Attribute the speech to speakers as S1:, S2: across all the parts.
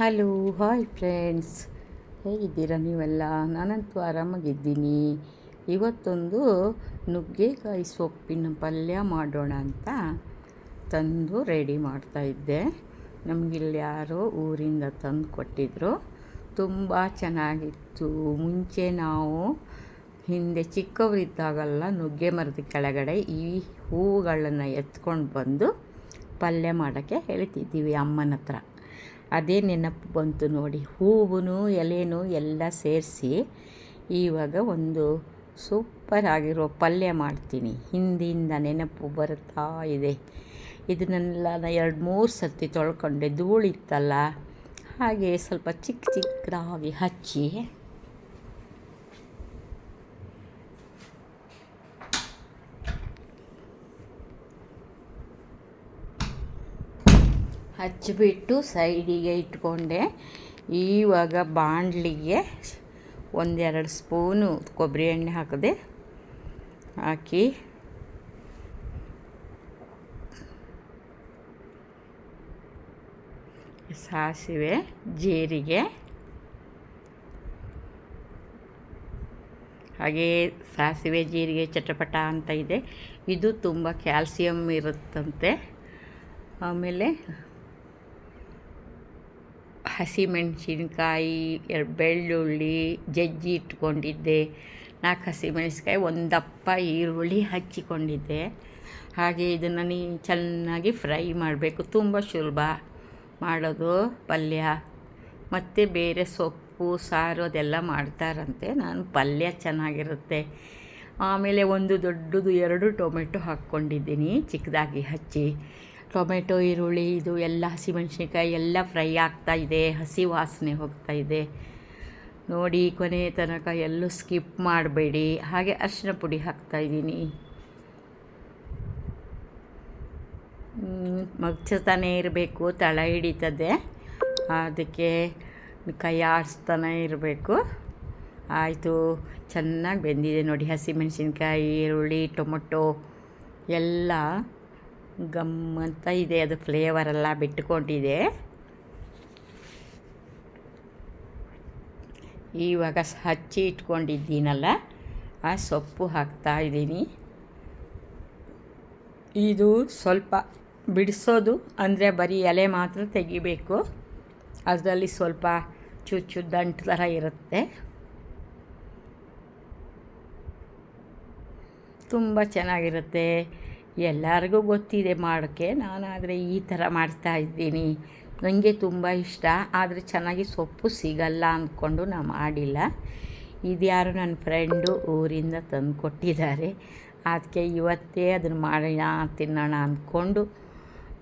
S1: Hello, hi friends. ಹೇಗಿದ್ದೀರಾ ನೀವೆಲ್ಲ? ನಾನಂತೂ ಆರಾಮಾಗಿದ್ದೀನಿ. ಇವತ್ತೊಂದು ನುಗ್ಗೆಕಾಯಿ ಸೊಪ್ಪಿನ ಪಲ್ಯ ಮಾಡೋಣ ಅಂತ ತಂದು ರೆಡಿ ಮಾಡ್ತಾಯಿದ್ದೆ ನಮಗಿಲ್ಲಿ ಯಾರೋ ಊರಿಂದ ತಂದು ಕೊಟ್ಟಿದ್ರು. ತುಂಬ ಚೆನ್ನಾಗಿತ್ತು. ಮುಂಚೆ ನಾವು ಹಿಂದೆ ಚಿಕ್ಕವರಿದ್ದಾಗಲ್ಲ ನುಗ್ಗೆ ಮರದ ಕೆಳಗಡೆ ಈ ಹೂವುಗಳನ್ನು ಎತ್ಕೊಂಡು ಬಂದು ಪಲ್ಯ ಮಾಡೋಕ್ಕೆ ಹೇಳ್ತಿದ್ದೀವಿ ಅಮ್ಮನ ಹತ್ರ ಅದೇ ನೆನಪು ಬಂತು ನೋಡಿ. ಹೂವು ಎಲೆನೂ ಎಲ್ಲ ಸೇರಿಸಿ ಇವಾಗ ಒಂದು ಸೂಪರ್ ಆಗಿರೋ ಪಲ್ಯ ಮಾಡ್ತೀನಿ. ಹಿಂದಿಂದ ನೆನಪು ಬರ್ತಾ ಇದೆ. ಇದನ್ನೆಲ್ಲ ಎರಡು ಮೂರು ಸರ್ತಿ ತೊಳ್ಕೊಂಡೆ. ಧೂಳಿತ್ತಲ್ಲ. ಹಾಗೆ ಸ್ವಲ್ಪ ಚಿಕ್ಕ ಚಿಕ್ಕದಾಗಿ ಹಚ್ಚಿ ಹಚ್ಚಿಬಿಟ್ಟು ಸೈಡಿಗೆ ಇಟ್ಕೊಂಡೆ. ಈವಾಗ ಬಾಣಲಿಗೆ ಒಂದೆರಡು ಸ್ಪೂನು ಕೊಬ್ಬರಿ ಎಣ್ಣೆ ಹಾಕಿದೆ ಹಾಕಿ ಸಾಸಿವೆ, ಜೀರಿಗೆ, ಹಾಗೇ ಸಾಸಿವೆ, ಜೀರಿಗೆ, ಚಟಪಟ ಅಂತ ಇದೆ. ಇದು ತುಂಬ ಕ್ಯಾಲ್ಸಿಯಂ ಇರುತ್ತಂತೆ. ಆಮೇಲೆ ಹಸಿಮೆಣಸಿನ್ಕಾಯಿ ಎರಡು ಬೆಳ್ಳುಳ್ಳಿ, ಜಜ್ಜಿ ಇಟ್ಕೊಂಡಿದ್ದೆ. ನಾಲ್ಕು ಹಸಿಮೆಣಸಿನ್ಕಾಯಿ ಒಂದಪ್ಪ ದಪ್ಪ ಈರುಳ್ಳಿ ಹಚ್ಚಿಕೊಂಡಿದ್ದೆ. ಹಾಗೆ ಇದನ್ನು ನೀ ಚೆನ್ನಾಗಿ ಫ್ರೈ ಮಾಡಬೇಕು. ತುಂಬ ಸುಲಭ ಮಾಡೋದು ಪಲ್ಯ. ಮತ್ತು ಬೇರೆ ಸೊಪ್ಪು, ಸಾರು ಅದೆಲ್ಲ ಮಾಡ್ತಾರಂತೆ. ನಾನು ಪಲ್ಯ ಚೆನ್ನಾಗಿರುತ್ತೆ. ಆಮೇಲೆ ಒಂದು ದೊಡ್ಡದು ಎರಡು ಟೊಮೆಟೊ ಹಾಕ್ಕೊಂಡಿದ್ದೀನಿ ಚಿಕ್ಕದಾಗಿ ಹಚ್ಚಿ. ಟೊಮೆಟೊ, ಈರುಳ್ಳಿ, ಇದು ಎಲ್ಲ ಹಸಿಮೆಣ್ಸಿನ್ಕಾಯಿ ಎಲ್ಲ ಫ್ರೈ ಆಗ್ತಾಯಿದೆ ಹಸಿ ವಾಸನೆ ಹೋಗ್ತಾ ಇದೆ. ನೋಡಿ, ಕೊನೆ ತನಕ ಎಲ್ಲೂ ಸ್ಕಿಪ್ ಮಾಡಬೇಡಿ. ಹಾಗೆ ಅರಿಶಿನ ಪುಡಿ ಹಾಕ್ತಾಯಿದ್ದೀನಿ ಮಗ್ಚತಾನೇ ಇರಬೇಕು, ತಳ ಹಿಡಿತದೆ. ಅದಕ್ಕೆ ಕೈ ಆಡಿಸ್ತಾನೆ ಇರಬೇಕು. ಆಯಿತು, ಚೆನ್ನಾಗಿ ಬೆಂದಿದೆ ನೋಡಿ. ಹಸಿಮೆಣಸಿನ್ಕಾಯಿ ಈರುಳ್ಳಿ, ಟೊಮೊಟೊ ಎಲ್ಲ ಗಮ್ ಅಂತ ಇದೆ, ಅದು ಫ್ಲೇವರೆಲ್ಲ ಬಿಟ್ಟುಕೊಂಡಿದೆ ಇವಾಗ ಹಚ್ಚಿ ಇಟ್ಕೊಂಡಿದ್ದೀನಲ್ಲ, ಆ ಸೊಪ್ಪು ಹಾಕ್ತಾ ಇದ್ದೀನಿ. ಇದು ಸ್ವಲ್ಪ ಬಿಡಿಸೋದು, ಅಂದರೆ ಬರೀ ಎಲೆ ಮಾತ್ರ ತೆಗಿಬೇಕು. ಅದರಲ್ಲಿ ಸ್ವಲ್ಪ ಚುಚ್ಚು ದಂಟು ಥರ ಇರುತ್ತೆ. ತುಂಬ ಚೆನ್ನಾಗಿರುತ್ತೆ. ಎಲ್ಲರಿಗೂ ಗೊತ್ತಿದೆ ಮಾಡೋಕ್ಕೆ. ನಾನಾದರೆ ಈ ಥರ ಮಾಡ್ತಾ ಇದ್ದೀನಿ. ನನಗೆ ತುಂಬ ಇಷ್ಟ. ಆದರೆ ಚೆನ್ನಾಗಿ ಸೊಪ್ಪು ಸಿಗಲ್ಲ ಅಂದ್ಕೊಂಡು ನಾನು ಮಾಡಿಲ್ಲ. ಇದ್ಯಾರು ನನ್ನ ಫ್ರೆಂಡು ಊರಿಂದ ತಂದು ಕೊಟ್ಟಿದ್ದಾರೆ ಅದಕ್ಕೆ ಇವತ್ತೇ ಅದನ್ನು ಮಾಡೋಣ, ತಿನ್ನೋಣ ಅಂದ್ಕೊಂಡು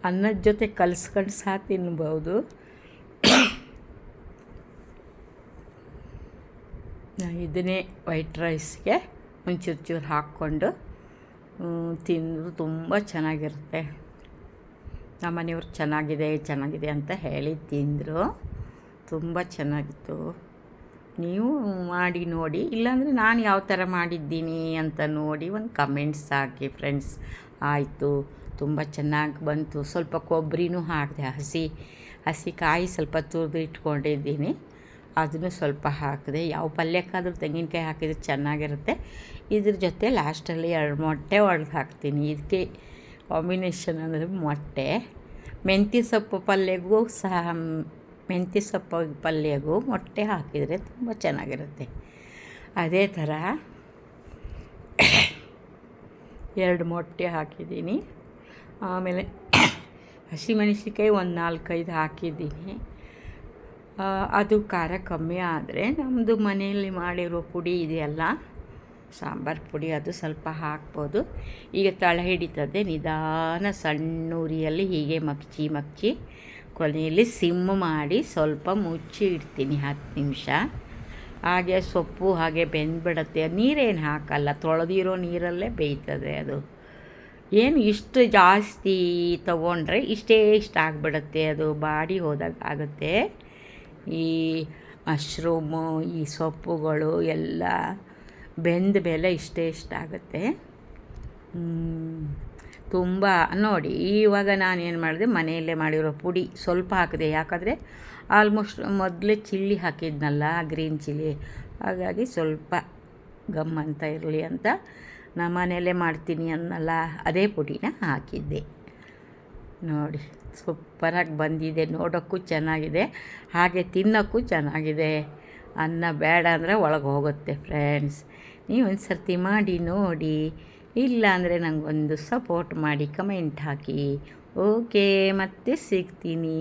S1: ಅನ್ನದ ಜೊತೆ ಕಲ್ಸ್ಕೊಂಡು ಸಹ ತಿನ್ಬೋದು. ಇದನ್ನೇ ವೈಟ್ ರೈಸ್ಗೆ ಒಂಚೂರು ಚೂರು ಹಾಕ್ಕೊಂಡು ತಿಂದರೂ ತುಂಬ ಚೆನ್ನಾಗಿರುತ್ತೆ. ನಮ್ಮ ಮನೆಯವ್ರು ಚೆನ್ನಾಗಿದೆ ಚೆನ್ನಾಗಿದೆ ಅಂತ ಹೇಳಿ ತಿಂದರು. ತುಂಬ ಚೆನ್ನಾಗಿತ್ತು. ನೀವು ಮಾಡಿ ನೋಡಿ, ಇಲ್ಲಾಂದರೆ ನಾನು ಯಾವ ಥರ ಮಾಡಿದ್ದೀನಿ ಅಂತ ನೋಡಿ ಒಂದು ಕಮೆಂಟ್ಸ್ ಹಾಕಿ ಫ್ರೆಂಡ್ಸ್ ಆಯಿತು, ತುಂಬ ಚೆನ್ನಾಗಿ ಬಂತು. ಸ್ವಲ್ಪ ಕೊಬ್ಬರಿನೂ ಹಾಕಿದೆ, ಹಸಿ ಹಸಿ ಕಾಯಿ ಸ್ವಲ್ಪ ತುರಿದು ಇಟ್ಕೊಂಡಿದ್ದೀನಿ. ಅದನ್ನು ಸ್ವಲ್ಪ ಹಾಕಿದೆ. ಯಾವ ಪಲ್ಯಕ್ಕಾದರೂ ತೆಂಗಿನಕಾಯಿ ಹಾಕಿದರೆ ಚೆನ್ನಾಗಿರುತ್ತೆ. ಇದ್ರ ಜೊತೆ ಲಾಸ್ಟಲ್ಲಿ ಎರಡು ಮೊಟ್ಟೆ ಒಡೆದು ಹಾಕ್ತೀನಿ. ಇದಕ್ಕೆ ಕಾಂಬಿನೇಷನ್ ಅಂದರೆ ಮೊಟ್ಟೆ. ಮೆಂತ್ಯ ಸೊಪ್ಪು ಪಲ್ಯಗೂ ಸಹ ಮೆಂತ್ಯ ಸೊಪ್ಪು ಪಲ್ಯಗೂ ಮೊಟ್ಟೆ ಹಾಕಿದರೆ ತುಂಬ ಚೆನ್ನಾಗಿರುತ್ತೆ. ಅದೇ ಥರ ಎರಡು ಮೊಟ್ಟೆ ಹಾಕಿದ್ದೀನಿ. ಆಮೇಲೆ ಹಸಿಮೆಣಸಿನ್ಕಾಯಿ ಒಂದು ನಾಲ್ಕೈದು ಹಾಕಿದ್ದೀನಿ. ಅದು ಖಾರ ಕಮ್ಮಿ ಆದರೆ ನಮ್ಮದು ಮನೆಯಲ್ಲಿ ಮಾಡಿರೋ ಪುಡಿ ಇದೆಯಲ್ಲ, ಸಾಂಬಾರು ಪುಡಿ ಅದು ಸ್ವಲ್ಪ ಹಾಕ್ಬೋದು. ಈಗ ತಳ ಹಿಡಿತದೆ, ನಿಧಾನ ಸಣ್ಣ ಉರಿಯಲ್ಲಿ ಹೀಗೆ ಮಗ್ಚಿ ಮಗ್ಚಿ ಕೊನೆಯಲ್ಲಿ ಸಿಮ್ ಮಾಡಿ ಸ್ವಲ್ಪ ಮುಚ್ಚಿ ಇಡ್ತೀನಿ ಹತ್ತು ನಿಮಿಷ. ಹಾಗೆ ಸೊಪ್ಪು ಹಾಗೆ ಬೆಂದ್ಬಿಡತ್ತೆ, ನೀರೇನು ಹಾಕಲ್ಲ, ತೊಳೆದಿರೋ ನೀರಲ್ಲೇ ಬೇಯ್ತದೆ ಅದು. ಏನು ಇಷ್ಟು ಜಾಸ್ತಿ ತಗೊಂಡ್ರೆ ಇಷ್ಟೇ ಇಷ್ಟ ಆಗಿಬಿಡುತ್ತೆ, ಅದು ಬಾಡಿ ಹೋದಾಗ ಆಗುತ್ತೆ. ಈ ಮಶ್ರೂಮು, ಈ ಸೊಪ್ಪುಗಳು ಎಲ್ಲ ಬೆಂದ ಮೇಲೆ ಇಷ್ಟೇ ಇಷ್ಟ ಆಗುತ್ತೆ. ತುಂಬ ನೋಡಿ, ಇವಾಗ ನಾನು ಏನು ಮಾಡಿದೆ, ಮನೆಯಲ್ಲೇ ಮಾಡಿರೋ ಪುಡಿ ಸ್ವಲ್ಪ ಹಾಕಿದೆ. ಯಾಕಂದರೆ ಆಲ್ಮೋಸ್ಟ್ ಮೊದಲೇ ಚಿಲ್ಲಿ ಹಾಕಿದ್ನಲ್ಲ ಗ್ರೀನ್ ಚಿಲ್ಲಿ ಹಾಗಾಗಿ ಸ್ವಲ್ಪ ಗಮ್ ಅಂತ ಇರಲಿ ಅಂತ ನಾನು ಮನೆಯಲ್ಲೇ ಮಾಡ್ತೀನಿ ಅನ್ನಲ್ಲ, ಅದೇ ಪುಡಿನ ಹಾಕಿದ್ದೆ. ನೋಡಿ, ಸೂಪರಾಗಿ ಬಂದಿದೆ. ನೋಡೋಕ್ಕೂ ಚೆನ್ನಾಗಿದೆ, ಹಾಗೆ ತಿನ್ನೋಕ್ಕೂ ಚೆನ್ನಾಗಿದೆ. ಅನ್ನ ಬೇಡ ಅಂದರೆ ಒಳಗೆ ಹೋಗುತ್ತೆ ಫ್ರೆಂಡ್ಸ್ ನೀವು ಒಂದು ಸರ್ತಿ ಮಾಡಿ ನೋಡಿ, ಇಲ್ಲ ಅಂದರೆ ನನಗೊಂದು ಸಪೋರ್ಟ್ ಮಾಡಿ ಕಮೆಂಟ್ ಹಾಕಿ. ಓಕೆ ಮತ್ತೆ ಸಿಗ್ತೀನಿ.